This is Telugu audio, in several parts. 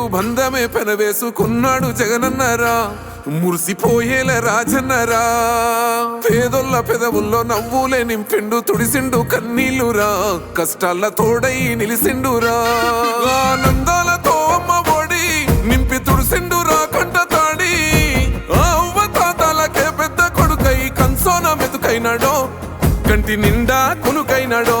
పేగు బంధమే పెనవేసుకున్నాడు జగనన్నరా. మురిసిపోయేల రాజన్నరా. పేదొల్ల పెదవుల్లో నవ్వులే నింపిండు తుడిసిండు కన్నీళ్ళురా. కష్టాల తోడై నిలిసిండురా. ఆనందాలతో అమ్మ ఒడి నింపి తుడిసిండురా కంట తాడి. ఆ అవ్వ తాతలకే పెద్ద కొడుకై కన్సోన మెతుకైనాడో కంటి నిండా కొనుకైనాడో.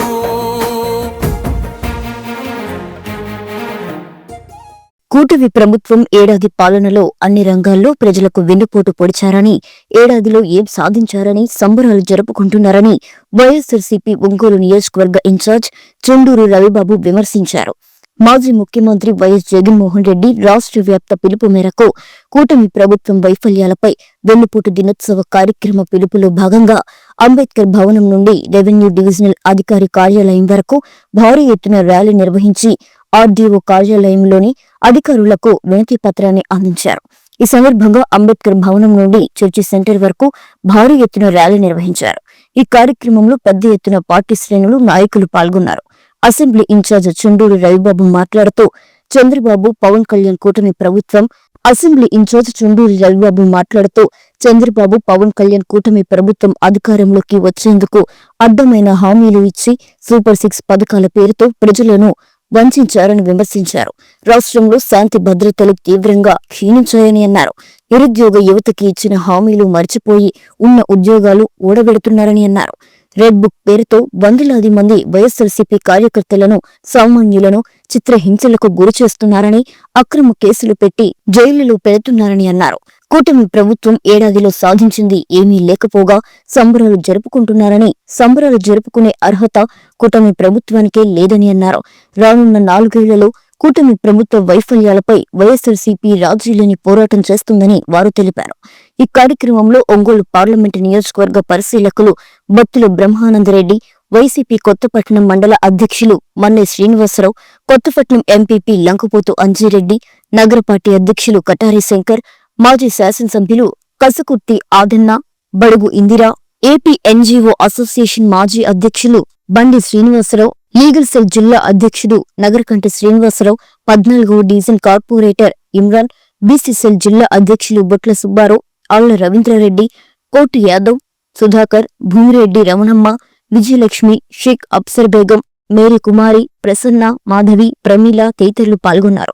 కూటమి ప్రభుత్వం ఏడాది పాలనలో అన్ని రంగాల్లో ప్రజలకు వెన్నుపోటు పొడిచారని ఏడాదిలో ఏం సాధించారని సంబరాలు జరుపుకుంటున్నారని వైఎస్సార్సీపీ ఒంగోలు నియోజకవర్గ ఇన్ఛార్జ్ చుండూరు రవిబాబు విమర్శించారు. మాజీ ముఖ్యమంత్రి వైఎస్ జగన్మోహన్ రెడ్డి రాష్ట్ర వ్యాప్త పిలుపు మేరకు కూటమి ప్రభుత్వం వైఫల్యాలపై వెన్నుపోటు దినోత్సవ కార్యక్రమ పిలుపులో భాగంగా అంబేద్కర్ భవనం నుండి రెవెన్యూ డివిజనల్ అధికారి కార్యాలయం వరకు భారీ ఎత్తున ర్యాలీ నిర్వహించి ఆర్డీఓ కార్యాలయంలోని అధికారులకు వినతి పత్రాన్ని అందించారు. ఈ సందర్భంగా అంబేద్కర్ భవనం నుండి చర్చి సెంటర్ వరకు భారీ ఎత్తున ర్యాలీ నిర్వహించారు. ఈ కార్యక్రమంలో పెద్ద ఎత్తున పార్టీ శ్రేణులు నాయకులు పాల్గొన్నారు. అసెంబ్లీ ఇన్ఛార్జ్ చుండూరు రవిబాబు మాట్లాడుతూ చంద్రబాబు పవన్ కళ్యాణ్ కూటమి ప్రభుత్వం అసెంబ్లీ ఇన్ఛార్జ్ చుండూరి రవిబాబు మాట్లాడుతూ చంద్రబాబు పవన్ కళ్యాణ్ కూటమి ప్రభుత్వం అధికారంలోకి వచ్చేందుకు అడ్డమైన హామీలు ఇచ్చి సూపర్ సిక్స్ పథకాల పేరుతో ప్రజలను వంచారని విమర్శించారు. రాష్ట్రంలో శాంతి భద్రతలు తీవ్రంగా క్షీణించాయని అన్నారు. నిరుద్యోగ యువతకి ఇచ్చిన హామీలు మర్చిపోయి ఉన్న ఉద్యోగాలు ఊడబెడుతున్నారని అన్నారు. రెడ్ బుక్ పేరుతో వందలాది మంది వైఎస్ఆర్సీపీ కార్యకర్తలను సామాన్యులను చిత్రహింసలకు గురి చేస్తున్నారని అక్రమ కేసులు పెట్టి జైలులో పెడుతున్నారని అన్నారు. కూటమి ప్రభుత్వం ఏడాదిలో సాధించింది ఏమీ లేకపోగా సంబరాలు జరుపుకుంటున్నారని సంబరాలు జరుపుకునే అర్హత కూటమి ప్రభుత్వానికే లేదని అన్నారు. రానున్న నాలుగేళ్ళలో కూటమి ప్రభుత్వ వైఫల్యాలపై వైఎస్సార్సీపీ రాజీలేని పోరాటం చేస్తుందని వారు తెలిపారు. ఈ కార్యక్రమంలో ఒంగోలు పార్లమెంటు నియోజకవర్గ పరిశీలకులు బత్తుల బ్రహ్మానందరెడ్డి వైసీపీ కొత్తపట్నం మండల అధ్యక్షులు మన్నె శ్రీనివాసరావు కొత్తపట్నం ఎంపీపీ లంకపోతు అంజిరెడ్డి నగర పార్టీ అధ్యక్షులు కటారి శంకర్ మాజీ శాసనసభ్యులు కసుకుర్తి ఆదన్న బడుగు ఇందిరా ఏపీ ఎన్జీఓ అసోసియేషన్ మాజీ అధ్యక్షులు బండి శ్రీనివాసరావు లీగల్ సెల్ జిల్లా అధ్యక్షుడు నగరకంఠ శ్రీనివాసరావు పద్నాలుగో డివిజన్ కార్పొరేటర్ ఇమ్రాన్ బీసీసీఎల్ జిల్లా అధ్యక్షులు బొట్ల సుబ్బారావు ఆళ్ళ రవీంద్రారెడ్డి కోటి యాదవ్ సుధాకర్ భూమిరెడ్డి రమణమ్మ విజయలక్ష్మి షేక్ అప్సర్ బేగం మేరీ కుమారి ప్రసన్న మాధవి ప్రమీల తదితరులు పాల్గొన్నారు.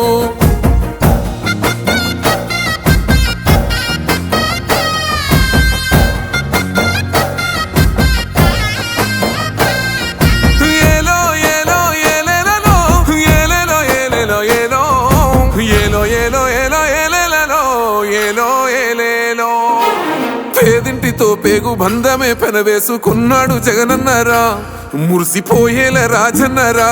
బంధమే పెనవేసుకున్నాడు జగనన్నరా. మురిసిపోయేల రాజన్నరా.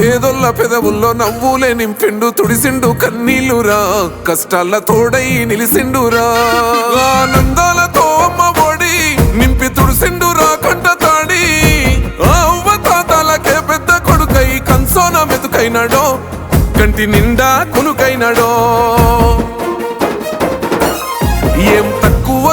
పేదొల్ల పెదవుల్లో నవ్వులే నింపిండు తుడిసిండు కన్నీళ్ళురా. కష్టాల తోడై నిలిసిండురా. ఆనందాలతో అమ్మ ఒడి నింపి తుడిసిండురా కంట తాడి. ఆ అవ్వ తాతాలకే పెద్ద కొడుకై కన్సోన మెతుకైనాడో కంటి నిండా కొనుకైనాడో.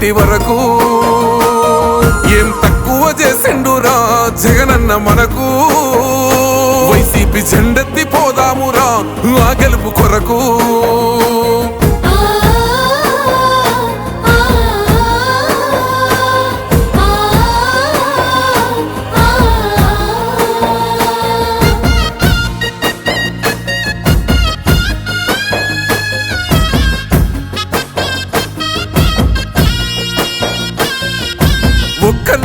పేదింటి వరకు ఏం తక్కువ చేసిండురా జగనన్న మనకు? వైసీపీ జెండెత్తి పోదామురా ఆ గెలుపు కొరకు.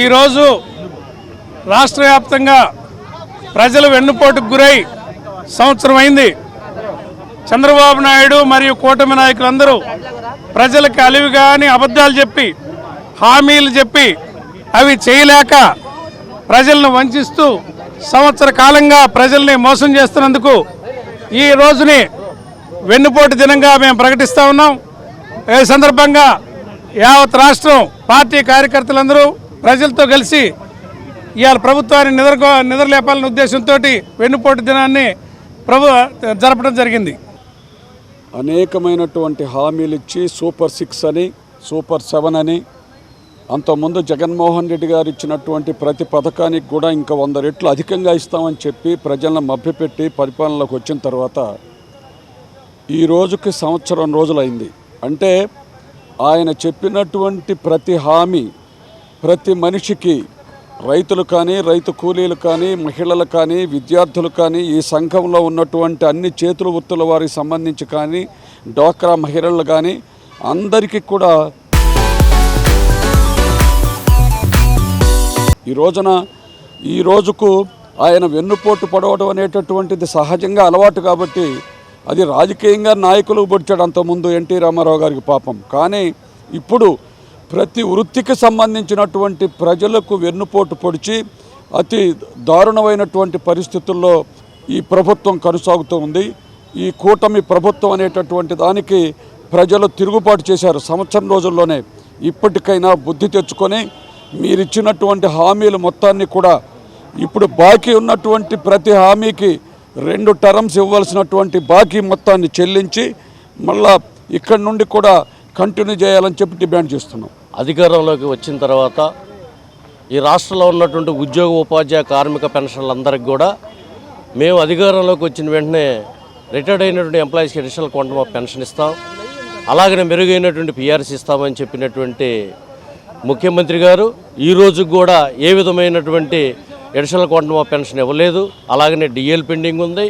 ఈరోజు రాష్ట్ర వ్యాప్తంగా ప్రజలు వెన్నుపోటుకు గురై సంవత్సరం అయింది. చంద్రబాబు నాయుడు మరియు కూటమి నాయకులందరూ ప్రజలకు అలివి కాని అబద్ధాలు చెప్పి హామీలు చెప్పి అవి చేయలేక ప్రజలను వంచిస్తూ సంవత్సర కాలంగా ప్రజల్ని మోసం చేస్తున్నందుకు ఈ రోజుని వెన్నుపోటు దినంగా మేము ప్రకటిస్తూ ఉన్నాం. ఈ సందర్భంగా యావత్ రాష్ట్రం పార్టీ కార్యకర్తలందరూ ప్రజలతో కలిసి ఇవాళ ప్రభుత్వాన్ని నిద్ర నిద్రలేపాలనే ఉద్దేశంతో వెన్నుపోటు దినాన్ని ప్రభు జరపడం జరిగింది. అనేకమైనటువంటి హామీలు ఇచ్చి సూపర్ సిక్స్ అని సూపర్ సెవెన్ అని అంతకుముందు జగన్మోహన్ రెడ్డి గారు ఇచ్చినటువంటి ప్రతి పథకానికి కూడా ఇంకా వంద రెట్లు అధికంగా ఇస్తామని చెప్పి ప్రజలను మభ్యపెట్టి పరిపాలనలోకి వచ్చిన తర్వాత ఈ రోజుకి సంవత్సరం రోజులైంది. అంటే ఆయన చెప్పినటువంటి ప్రతి హామీ ప్రతి మనిషికి రైతులు కానీ రైతు కూలీలు కానీ మహిళలు కానీ విద్యార్థులు కానీ ఈ సంఘంలో ఉన్నటువంటి అన్ని చేతుల వృత్తుల వారికి సంబంధించి కానీ డోక్రా మహిళలు కానీ అందరికీ కూడా ఈ రోజున ఈ రోజుకు ఆయన వెన్నుపోటు పడవడం అనేటటువంటిది సహజంగా అలవాటు కాబట్టి అది రాజకీయంగా నాయకులు పొడిచాడు అంతకుముందు ఎన్టీ రామారావు గారికి పాపం. కానీ ఇప్పుడు ప్రతి వృత్తికి సంబంధించినటువంటి ప్రజలకు వెన్నుపోటు పొడిచి అతి దారుణమైనటువంటి పరిస్థితుల్లో ఈ ప్రభుత్వం కొనసాగుతూ ఉంది. ఈ కూటమి ప్రభుత్వం అనేటటువంటి దానికి ప్రజలు తిరుగుబాటు చేశారు సంవత్సరం రోజుల్లోనే. ఇప్పటికైనా బుద్ధి తెచ్చుకొని మీరిచ్చినటువంటి హామీలు మొత్తాన్ని కూడా ఇప్పుడు బాకీ ఉన్నటువంటి ప్రతి హామీకి రెండు టర్మ్స్ ఇవ్వాల్సినటువంటి బాకీ మొత్తాన్ని చెల్లించి మళ్ళా ఇక్కడి నుండి కూడా కంటిన్యూ చేయాలని చెప్పి డిమాండ్ చేస్తున్నాం. అధికారంలోకి వచ్చిన తర్వాత ఈ రాష్ట్రంలో ఉన్నటువంటి ఉద్యోగ ఉపాధ్యాయ కార్మిక పెన్షన్లందరికీ కూడా మేము అధికారంలోకి వచ్చిన వెంటనే రిటైర్డ్ అయినటువంటి ఎంప్లాయీస్కి అడిషనల్ క్వాంటమ్ ఆఫ్ పెన్షన్ ఇస్తాం. అలాగనే మెరుగైనటువంటి పిఆర్సీ ఇస్తామని చెప్పినటువంటి ముఖ్యమంత్రి గారు ఈ కూడా ఏ విధమైనటువంటి అడిషనల్ క్వాంటమ్ ఆఫ్ పెన్షన్ ఇవ్వలేదు. అలాగనే డిఎల్ పెండింగ్ ఉంది.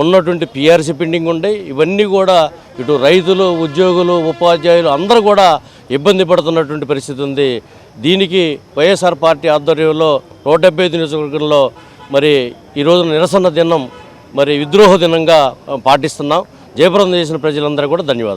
ఉన్నటువంటి పిఆర్సీ పెండింగ్ ఉండే. ఇవన్నీ కూడా ఇటు రైతులు ఉద్యోగులు ఉపాధ్యాయులు అందరూ కూడా ఇబ్బంది పడుతున్నటువంటి పరిస్థితి ఉంది. దీనికి వైఎస్ఆర్ పార్టీ ఆధ్వర్యంలో నూట డెబ్బై ఐదు నియోజకవర్గంలో మరి ఈరోజు నిరసన దినం మరి విద్రోహ దినంగా పాటిస్తున్నాం. జయప్రదం చేసిన ప్రజలందరూ కూడా ధన్యవాదాలు.